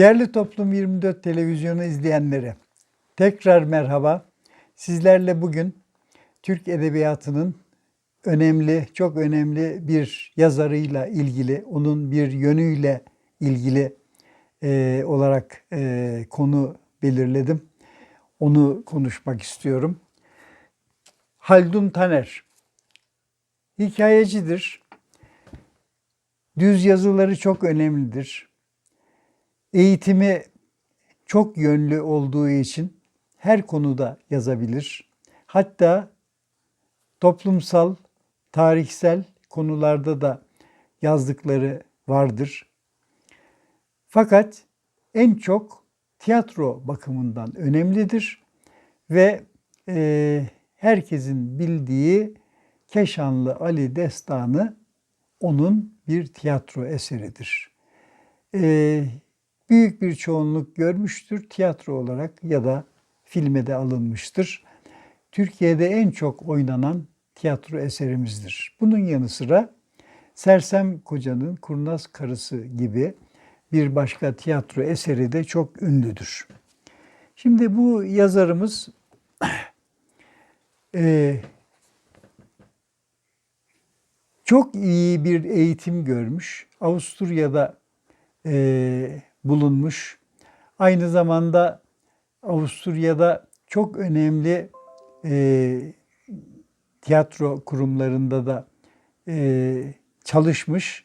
Değerli Toplum 24 televizyonu izleyenlere tekrar merhaba. Sizlerle bugün Türk Edebiyatı'nın önemli, çok önemli bir yazarıyla ilgili, onun bir yönüyle ilgili e, olarak e, konu belirledim. Onu konuşmak istiyorum. Haldun Taner hikayecidir. Düz yazıları çok önemlidir. Eğitimi çok yönlü olduğu için her konuda yazabilir. Hatta toplumsal, tarihsel konularda da yazdıkları vardır. Fakat en çok tiyatro bakımından önemlidir ve e, herkesin bildiği Keşanlı Ali Destanı onun bir tiyatro eseridir. E, büyük bir çoğunluk görmüştür tiyatro olarak ya da filme de alınmıştır. Türkiye'de en çok oynanan tiyatro eserimizdir. Bunun yanı sıra Sersem Koca'nın Kurnaz Karısı gibi bir başka tiyatro eseri de çok ünlüdür. Şimdi bu yazarımız e, çok iyi bir eğitim görmüş. Avusturya'da e, bulunmuş. Aynı zamanda Avusturya'da çok önemli e, tiyatro kurumlarında da e, çalışmış.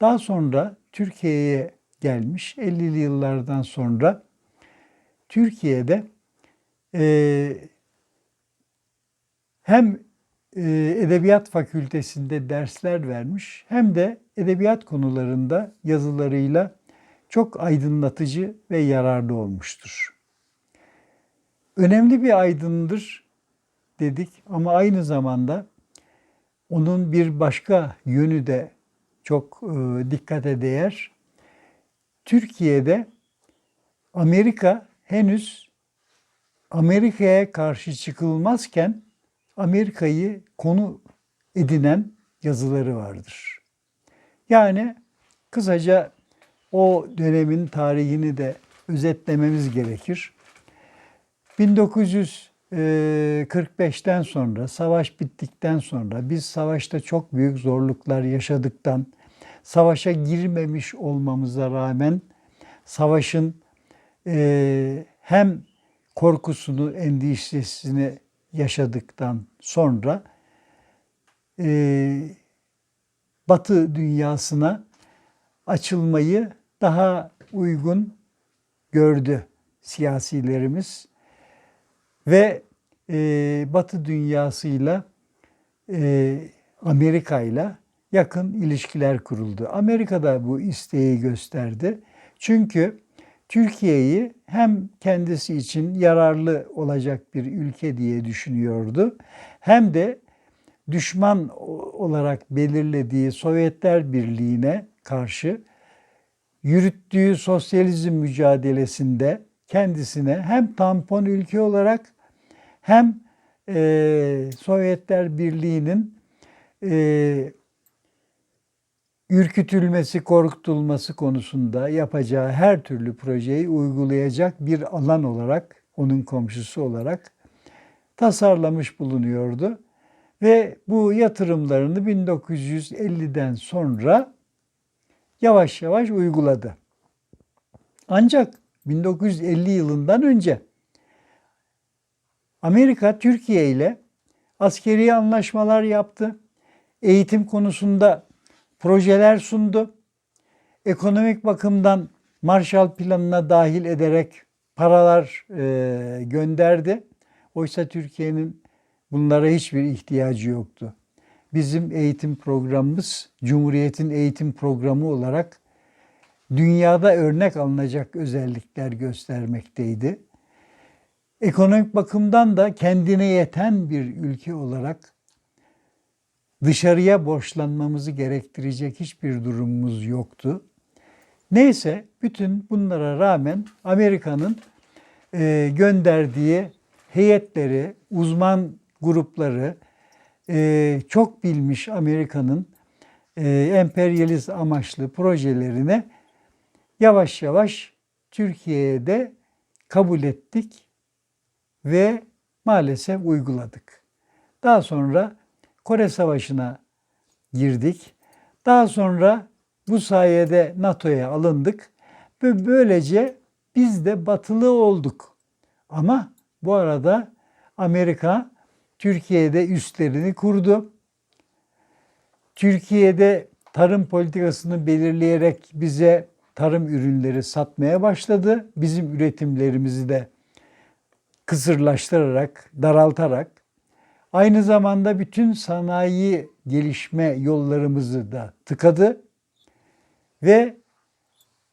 Daha sonra Türkiye'ye gelmiş. 50'li yıllardan sonra Türkiye'de e, hem e, Edebiyat Fakültesinde dersler vermiş hem de edebiyat konularında yazılarıyla çok aydınlatıcı ve yararlı olmuştur. Önemli bir aydındır dedik ama aynı zamanda onun bir başka yönü de çok e, dikkate değer. Türkiye'de Amerika henüz Amerika'ya karşı çıkılmazken Amerika'yı konu edinen yazıları vardır. Yani kısaca o dönemin tarihini de özetlememiz gerekir. 1945'ten sonra, savaş bittikten sonra biz savaşta çok büyük zorluklar yaşadıktan, savaşa girmemiş olmamıza rağmen savaşın e, hem korkusunu, endişesini yaşadıktan sonra e, Batı dünyasına açılmayı daha uygun gördü siyasilerimiz ve e, Batı dünyasıyla e, Amerika ile yakın ilişkiler kuruldu. Amerika da bu isteği gösterdi. Çünkü Türkiye'yi hem kendisi için yararlı olacak bir ülke diye düşünüyordu hem de düşman olarak belirlediği Sovyetler Birliği'ne karşı yürüttüğü sosyalizm mücadelesinde kendisine hem tampon ülke olarak hem e, Sovyetler Birliği'nin e, ürkütülmesi, korkutulması konusunda yapacağı her türlü projeyi uygulayacak bir alan olarak, onun komşusu olarak tasarlamış bulunuyordu. Ve bu yatırımlarını 1950'den sonra yavaş yavaş uyguladı. Ancak 1950 yılından önce Amerika Türkiye ile askeri anlaşmalar yaptı. Eğitim konusunda projeler sundu. Ekonomik bakımdan Marshall Planı'na dahil ederek paralar e, gönderdi. Oysa Türkiye'nin bunlara hiçbir ihtiyacı yoktu. Bizim eğitim programımız Cumhuriyet'in eğitim programı olarak dünyada örnek alınacak özellikler göstermekteydi. Ekonomik bakımdan da kendine yeten bir ülke olarak dışarıya borçlanmamızı gerektirecek hiçbir durumumuz yoktu. Neyse bütün bunlara rağmen Amerika'nın e, gönderdiği heyetleri, uzman grupları, e, çok bilmiş Amerika'nın e, emperyalist amaçlı projelerine yavaş yavaş Türkiye'ye de kabul ettik ve maalesef uyguladık. Daha sonra Kore Savaşı'na girdik. Daha sonra bu sayede NATO'ya alındık ve böylece biz de batılı olduk. Ama bu arada Amerika Türkiye'de üstlerini kurdu. Türkiye'de tarım politikasını belirleyerek bize tarım ürünleri satmaya başladı. Bizim üretimlerimizi de kısırlaştırarak, daraltarak aynı zamanda bütün sanayi gelişme yollarımızı da tıkadı ve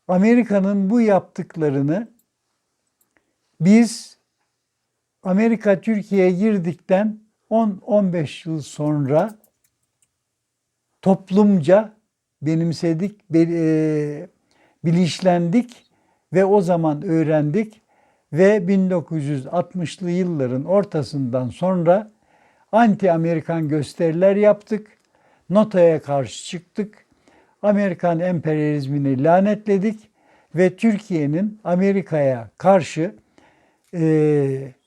Amerika'nın bu yaptıklarını biz Amerika Türkiye'ye girdikten 10-15 yıl sonra toplumca benimsedik, be- e, bilinçlendik ve o zaman öğrendik ve 1960'lı yılların ortasından sonra anti-Amerikan gösteriler yaptık. NATO'ya karşı çıktık. Amerikan emperyalizmini lanetledik ve Türkiye'nin Amerika'ya karşı e,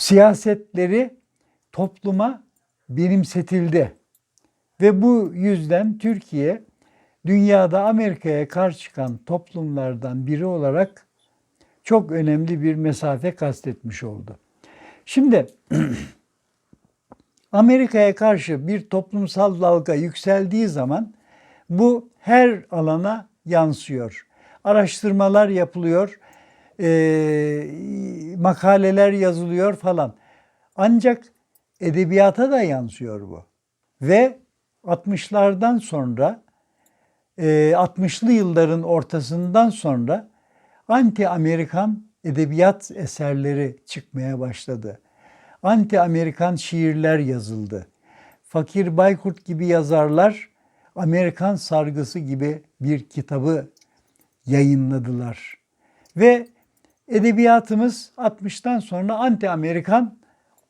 siyasetleri topluma benimsetildi. Ve bu yüzden Türkiye dünyada Amerika'ya karşı çıkan toplumlardan biri olarak çok önemli bir mesafe kastetmiş oldu. Şimdi Amerika'ya karşı bir toplumsal dalga yükseldiği zaman bu her alana yansıyor. Araştırmalar yapılıyor, e, makaleler yazılıyor falan. Ancak edebiyata da yansıyor bu. Ve 60'lardan sonra, e, 60'lı yılların ortasından sonra anti-Amerikan edebiyat eserleri çıkmaya başladı. Anti-Amerikan şiirler yazıldı. Fakir Baykurt gibi yazarlar Amerikan sargısı gibi bir kitabı yayınladılar. Ve edebiyatımız 60'tan sonra anti-Amerikan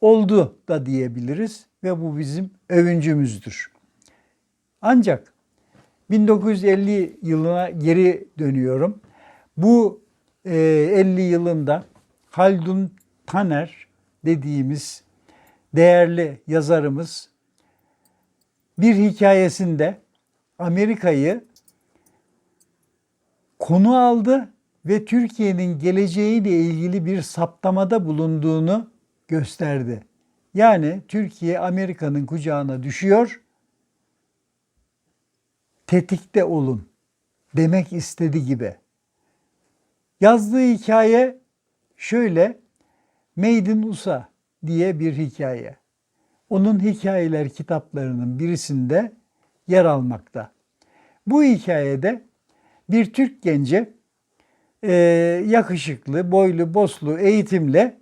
oldu da diyebiliriz ve bu bizim övüncümüzdür. Ancak 1950 yılına geri dönüyorum. Bu e, 50 yılında Haldun Taner dediğimiz değerli yazarımız bir hikayesinde Amerika'yı konu aldı ve Türkiye'nin geleceğiyle ilgili bir saptamada bulunduğunu gösterdi. Yani Türkiye Amerika'nın kucağına düşüyor. Tetikte olun demek istedi gibi. Yazdığı hikaye şöyle Made in USA diye bir hikaye. Onun hikayeler kitaplarının birisinde yer almakta. Bu hikayede bir Türk genci e, yakışıklı, boylu, boslu, eğitimle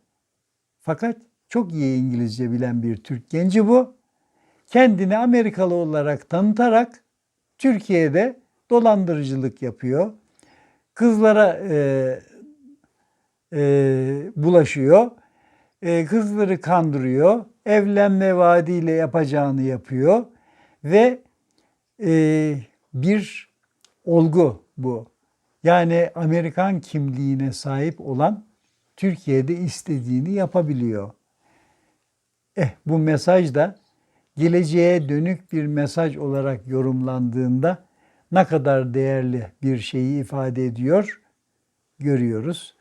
fakat çok iyi İngilizce bilen bir Türk genci bu. Kendini Amerikalı olarak tanıtarak Türkiye'de dolandırıcılık yapıyor. Kızlara e, e, bulaşıyor. E, kızları kandırıyor. Evlenme vaadiyle yapacağını yapıyor. Ve e, bir olgu bu. Yani Amerikan kimliğine sahip olan Türkiye'de istediğini yapabiliyor. Eh bu mesaj da geleceğe dönük bir mesaj olarak yorumlandığında ne kadar değerli bir şeyi ifade ediyor görüyoruz.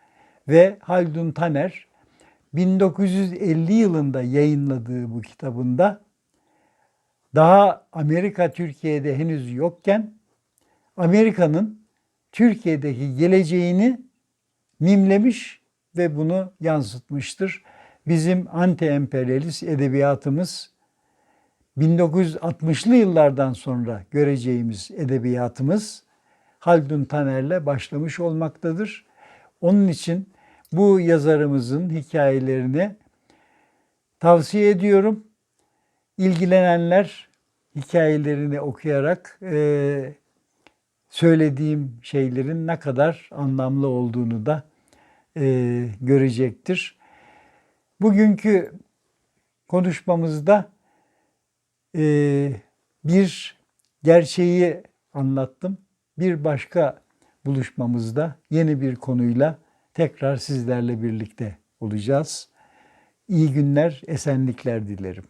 Ve Haldun Taner 1950 yılında yayınladığı bu kitabında daha Amerika Türkiye'de henüz yokken Amerika'nın Türkiye'deki geleceğini mimlemiş ve bunu yansıtmıştır. Bizim anti-emperyalist edebiyatımız 1960'lı yıllardan sonra göreceğimiz edebiyatımız Haldun Taner'le başlamış olmaktadır. Onun için bu yazarımızın hikayelerini tavsiye ediyorum. İlgilenenler hikayelerini okuyarak e, söylediğim şeylerin ne kadar anlamlı olduğunu da e, görecektir. Bugünkü konuşmamızda e, bir gerçeği anlattım. Bir başka buluşmamızda yeni bir konuyla tekrar sizlerle birlikte olacağız. İyi günler, esenlikler dilerim.